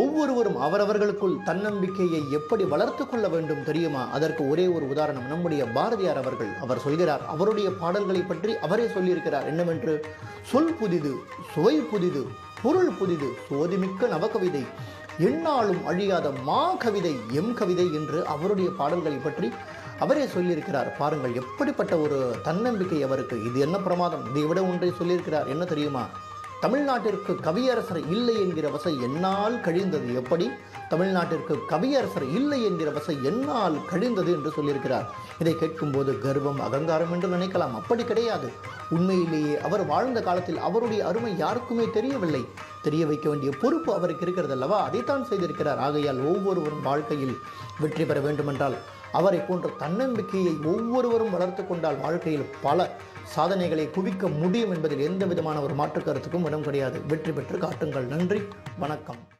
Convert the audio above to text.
ஒவ்வொருவரும் அவரவர்களுக்குள் தன்னம்பிக்கையை எப்படி வளர்த்து கொள்ள வேண்டும் தெரியுமா? அதற்கு ஒரே ஒரு உதாரணம். நம்முடைய பாரதியார் அவர்கள் அவர் சொல்கிறார் அவருடைய பாடல்களை பற்றி அவரே சொல்லியிருக்கிறார். என்னவென்று? சொல் புதிது சுவை புதிது பொருள் புதிது சோதிமிக்க நவகவிதை எண்ணாலும் அழியாத மா கவிதை எம் கவிதை என்று அவருடைய பாடல்களை பற்றி அவரே சொல்லியிருக்கிறார். பாருங்கள் எப்படிப்பட்ட ஒரு தன்னம்பிக்கை அவருக்கு. இது என்ன பிரமாதம்? இதை விட ஒன்றை சொல்லியிருக்கிறார். என்ன தெரியுமா? தமிழ்நாட்டிற்கு கவியரசர் இல்லை என்கிற வசை என்னால் கழிந்தது எப்படி? தமிழ்நாட்டிற்கு கவியரசர் இல்லை என்கிற வசை என்னால் கழிந்தது என்று சொல்லியிருக்கிறார். இதை கேட்கும்போது கர்வம் அகங்காரம் என்று நினைக்கலாம். அப்படி கிடையாது. உண்மையிலேயே அவர் வாழ்ந்த காலத்தில் அவருடைய அருமை யாருக்குமே தெரியவில்லை. தெரிய வைக்க வேண்டிய பொறுப்பு அவருக்கு இருக்கிறது அல்லவா? அதைத்தான் செய்திருக்கிறார். ஆகையால் ஒவ்வொருவரும் வாழ்க்கையில் வெற்றி பெற வேண்டுமென்றால் அவரை போன்ற தன்னம்பிக்கையை ஒவ்வொருவரும் வளர்த்து கொண்டால் வாழ்க்கையில் பல சாதனைகளை குவிக்க முடியும் என்பதில் எந்த விதமான ஒரு மாற்று கருத்துக்கும் இடம் கிடையாது. வெற்றி பெற்று காட்டுங்கள். நன்றி. வணக்கம்.